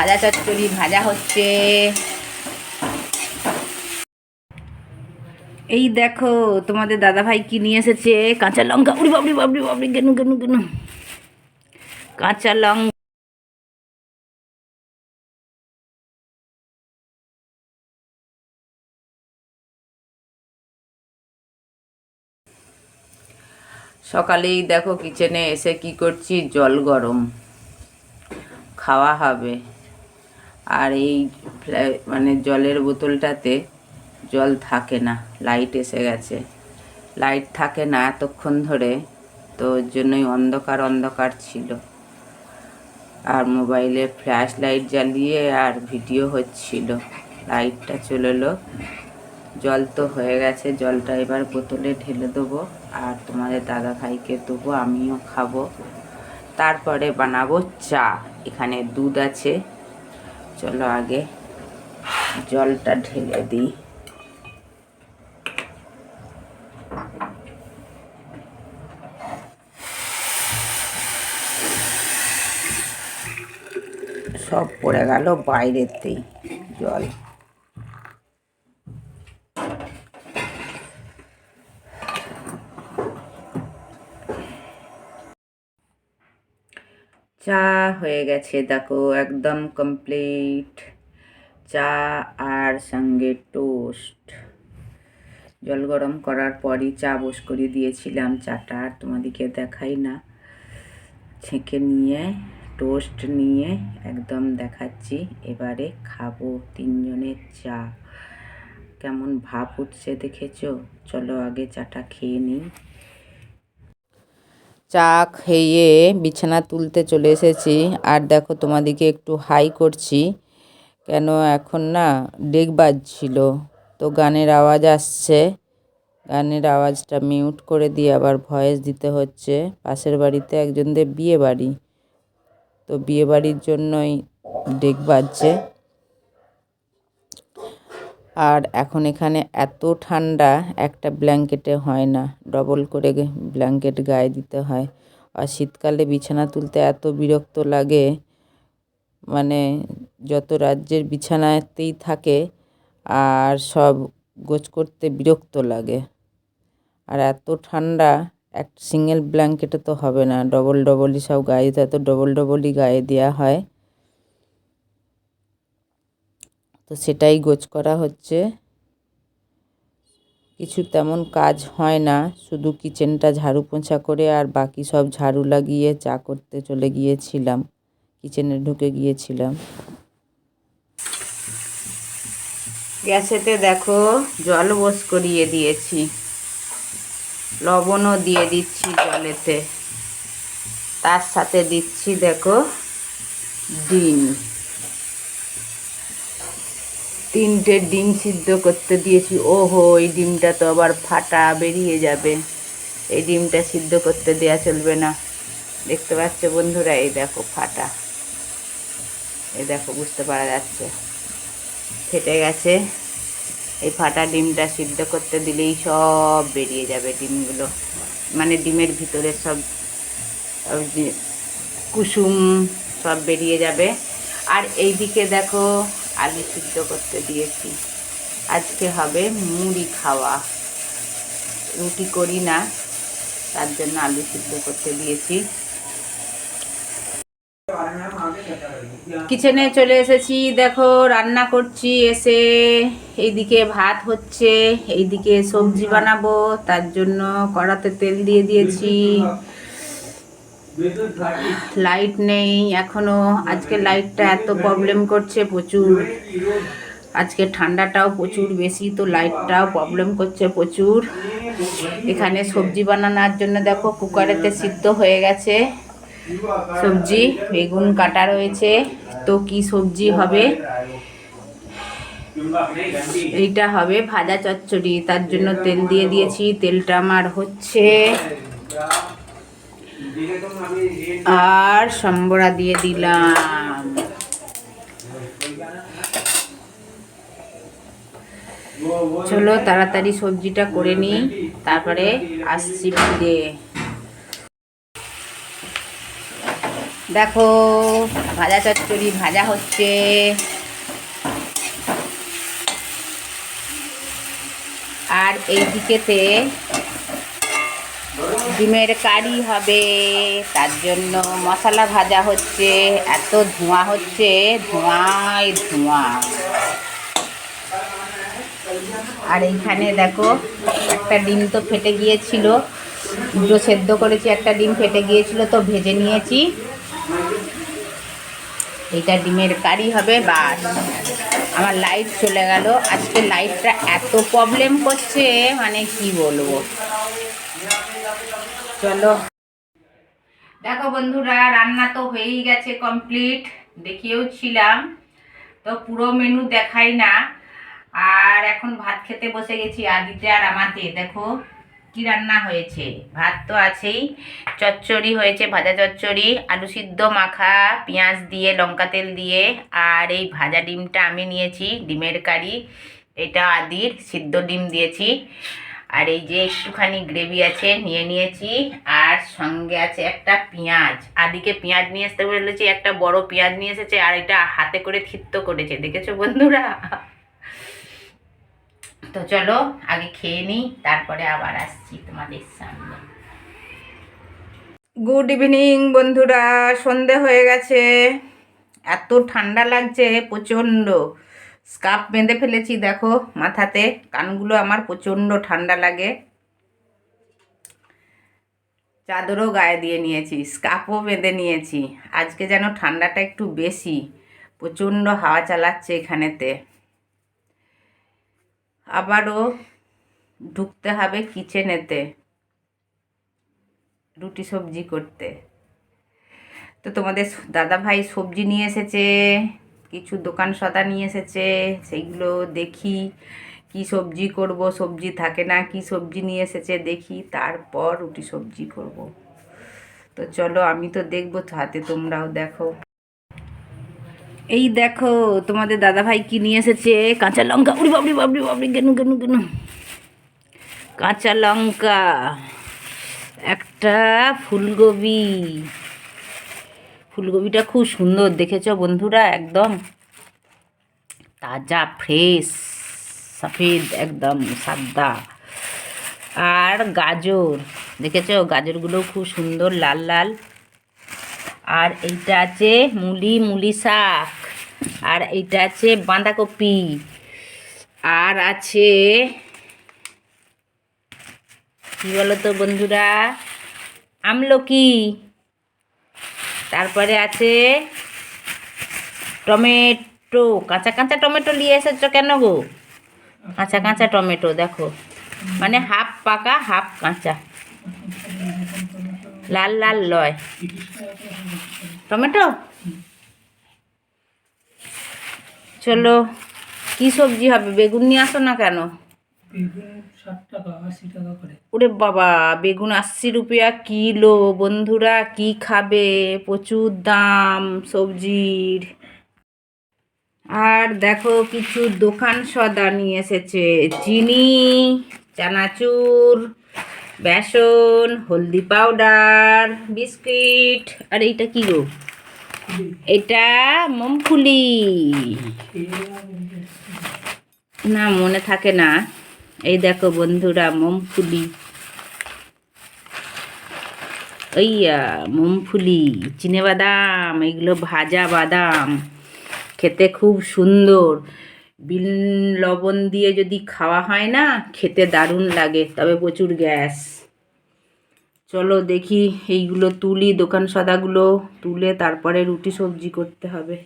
ভাজা চচ্চড়ি, ভাজা হচ্ছে। এই দেখো, তোমাদের দাদা ভাই কি নিয়ে এসেছে? কাঁচা লঙ্কা, উড়ি বাবরি বাবরি বাবরি কেন কেন কেন কাঁচা লঙ্কা সকালেই দেখো কিচেনে এসে কি করছি? জল গরম। খাওয়া হবে। আর এই মানে জলের বোতলটাতে জল থাকে না, লাইট এসে গেছে। লাইট থাকে না এতক্ষণ ধরে, তো ওর জন্যই অন্ধকার অন্ধকার ছিল। আর মোবাইলে ফ্ল্যাশ লাইট জ্বালিয়ে আর ভিডিও হচ্ছিল। লাইটটা চলে এলো। জল তো হয়ে গেছে, জলটা এবার বোতলে ঢেলে দেবো আর তোমাদের দাদা ভাইকে দেবো, আমিও খাব। তারপরে বানাবো চা। এখানে দুধ আছে চলো আগে জলটা ঢেলে দিই। সব পড়ে গেল বাইরেতেই জল। চা হয়ে গেছে, দেখো, একদম কমপ্লিট চা আর সঙ্গে টোস্ট জল গরম করার পরই চা বস করে দিয়েছিলাম, চাটা আর তোমাদেরকে দেখাই না। ছেঁকে নিয়ে টোস্ট নিয়ে একদম দেখাচ্ছি, এবারে খাব তিনজনের চা। কেমন ভাপ উঠছে দেখেছ? চলো আগে চাটা খেয়ে নিই। চা খেয়ে বিছানা তুলতে চলে এসেছি। আর দেখো তোমাদেরকে একটু হাই করছি। কেন এখন না ডেক বাজছিল। তো গানের আওয়াজ আসছে। গানের আওয়াজটা মিউট করে দিয়ে আবার ভয়েস দিতে হচ্ছে। পাশের বাড়িতে একজনদের বিয়ে বাড়ি। তো বিয়ে বাড়ির জন্যই ডেক বাজছে। আর এখন এখানে এত ঠান্ডা, একটা ব্ল্যাঙ্কেটে হয় না। ডবল করে ব্ল্যাঙ্কেট গায়ে দিতে হয়। আর শীতকালে বিছানা তুলতে এত বিরক্ত লাগে মানে যত রাজ্যের বিছানাতেই থাকে আর সব গোছ করতে বিরক্ত লাগে। আর এত ঠান্ডা, এক সিঙ্গেল ব্ল্যাঙ্কেটে তো হবে না। ডবল ডবলই সব গায়ে দিতে হয় তো ডবল ডবলই গায়ে দেওয়া হয়। তো সেটাই গোছ করা হচ্ছে। কিছু তেমন কাজ হয় না, শুধু কিচেনটা ঝাড়ু পোঁছা করে আর বাকি সব ঝাড়ু লাগিয়ে চা করতে চলে গিয়েছিলাম, কিচেনে ঢুকে গিয়েছিলাম। গ্যাসেতে দেখো জল বস করিয়ে দিয়েছি, লবণও দিয়ে দিচ্ছি জলেতে। তার সাথে দিচ্ছি দেখো ডিম। তিনটে ডিম সিদ্ধ করতে দিয়েছি। ওহো, এই ডিমটা তো আবার ফাটা বেরিয়ে যাবে। এই ডিমটা সিদ্ধ করতে দেয়া চলবে না। দেখতে পাচ্ছ বন্ধুরা, এই দেখো ফাটা। এই দেখো, বুঝতে পারা যাচ্ছে। ফেটে গেছে। এই ফাটা ডিমটা সিদ্ধ করতে দিলেই সব বেরিয়ে যাবে ডিমগুলো। মানে ডিমের ভিতরে সব কুসুম সব বেরিয়ে যাবে। আর এইদিকে দেখো আলু সিদ্ধ করতে দিয়েছি। আজকে হবে মুড়ি খাওয়া। রুটি করি না, তার জন্য আলু সিদ্ধ করতে দিয়েছি। কিচেনে চলে এসেছি, দেখো রান্না করছি, এসে এইদিকে ভাত হচ্ছে, এইদিকে সবজি বানাবো, তার জন্য কড়াতে তেল দিয়ে দিয়েছি। লাইট নেই, এখনও আজকে লাইটটা এত প্রবলেম করছে প্রচুর। আজকে ঠান্ডাটাও প্রচুর বেশি, তো লাইটটাও প্রবলেম করছে প্রচুর। এখানে সবজি বানানোর জন্য দেখো, কুকারেতে সিদ্ধ হয়ে গেছে সবজি, বেগুন কাটা রয়েছে, তো কি সবজি হবে? এইটা হবে ভাজা চচ্চড়ি, তার জন্য তেল দিয়ে দিয়েছি, তেলটা আমার হচ্ছে। আর সম্বরা দিয়ে দিলাম। চলো তাড়াতাড়ি সবজিটা করে নিই, তারপরে আসছি ফিরে। দেখো, ভাজা চচ্চড়ি ভাজা হচ্ছে। আর এই দিকেতে ডিমের কারি হবে, তার জন্য মশলা ভাজা হচ্ছে, এত ধোঁয়া হচ্ছে, ধোঁয়ায় ধোঁয়া। আর এইখানে দেখো, একটা ডিম তো ফেটে গিয়েছিল দুটো সেদ্ধ করেছি, একটা ডিম ফেটে গিয়েছিল, তো ভেজে নিয়েছি। এইটা ডিমের কারি হবে, বাস। আমার লাইট চলে গেল। আজকে লাইটটা এত প্রবলেম করছে মানে কি বলব? চলো। দেখো বন্ধুরা, রান্না তো হয়েই গেছে কমপ্লিট দেখিয়েও ছিলাম, তো পুরো মেনু দেখাই না। আর এখন ভাত খেতে বসে গেছি আদিতে আর আমাতে দেখো কি রান্না হয়েছে। ভাত তো আছেই। চচ্চড়ি হয়েছে, ভাজা চচ্চড়ি, আলু সিদ্ধ মাখা, পেঁয়াজ দিয়ে, লঙ্কা তেল দিয়ে, আর এই ভাজা ডিমটা আমি নিয়েছি, ডিমের কারি। এটা আদির, সিদ্ধ ডিম দিয়েছি। আর এই যে একটুখানি গ্রেভি আছে, নিয়ে নিয়েছি। আর সঙ্গে আছে একটা পেঁয়াজ। আদিকে পেঁয়াজ নিয়ে আসতে বলেছি, একটা বড় পেঁয়াজ নিয়ে এসেছে, আর এটা হাতে করে থিত্ত করেছে, দেখেছ বন্ধুরা? তো চলো, আগে খেয়ে নিই, তারপরে আবার আসছি তোমাদের সামনে। গুড ইভিনিং বন্ধুরা, সন্ধে হয়ে গেছে। এত ঠান্ডা লাগছে, প্রচণ্ড। স্কার্ফ বেঁধে ফেলেছি, দেখো, মাথাতে। কানগুলো আমার প্রচণ্ড ঠান্ডা লাগে। চাদরও গায়ে দিয়ে নিয়েছি, স্কার্ফও বেঁধে নিয়েছি। আজকে যেন ঠান্ডাটা একটু বেশি, প্রচণ্ড হাওয়া চালাচ্ছে এখানেতে। আবারও ঢুকতে হবে কিচেনেতে, রুটি সবজি করতে। তো তোমাদের দাদা ভাই সবজি নিয়ে এসেছে। কিছু দোকান সদা নিয়ে এসেছে, সেইগুলো দেখি, কি সবজি করব, সবজি থাকে না, কি সবজি নিয়ে এসেছে দেখি, তারপর রুটি সবজি করব। তো চলো আমি তো দেখব, হাতে তোমরাও দেখো। এই দেখো, তোমাদের দাদা ভাই কি নিয়ে এসেছে? কাঁচা লঙ্কা, উড়ি বাবরি বাবরি বাবরি কেন কেন কেন কাঁচা লঙ্কা, একটা ফুলকপি। ফুলকপিটা খুব সুন্দর, দেখেছ বন্ধুরা? একদম তাজা ফ্রেশ সফেদ, একদম সাদা। আর গাজর, দেখেছ? গাজরগুলো খুব সুন্দর, লাল লাল। আর এইটা আছে মুলি মুলি শাক। আর এইটা আছে বাঁধাকপি। আর আছে, কি বলো তো বন্ধুরা? আমলকি। তারপরে আছে টমেটো। কাঁচা কাঁচা টমেটো নিয়ে এসেছ কেন গো? কাঁচা কাঁচা টমেটো, দেখো। মানে হাফ পাকা, হাফ কাঁচা। লাল লাল লয়। টমেটো? চলো, কি সবজি হবে? বেগুন নিয়ে আসো না কেন? টাকা আশি টাকা করে। ওরে বাবা বেগুন আশি রুপিয়া কিলো বন্ধুরা কি খাবে? প্রচুর দাম সবজির। আর দেখো কিছু দোকান সদা নিয়ে এসেছে। চিনি চানাচুর বেসন হলদি পাউডার বিস্কিট। আর এইটা কি গো? এটা মুমফুলি না মনে থাকে না। এই দেখো বন্ধুরা, মুমফুলি। ওইয়া, মুমফুলি চিনে বাদাম এগুলো ভাজা বাদাম, খেতে খুব সুন্দর। বিল লবণ দিয়ে যদি খাওয়া হয় না, খেতে দারুণ লাগে, তবে প্রচুর গ্যাস। চলো দেখি, এইগুলো তুলি, দোকান সদাগুলো তুলে তারপরে রুটি সবজি করতে হবে।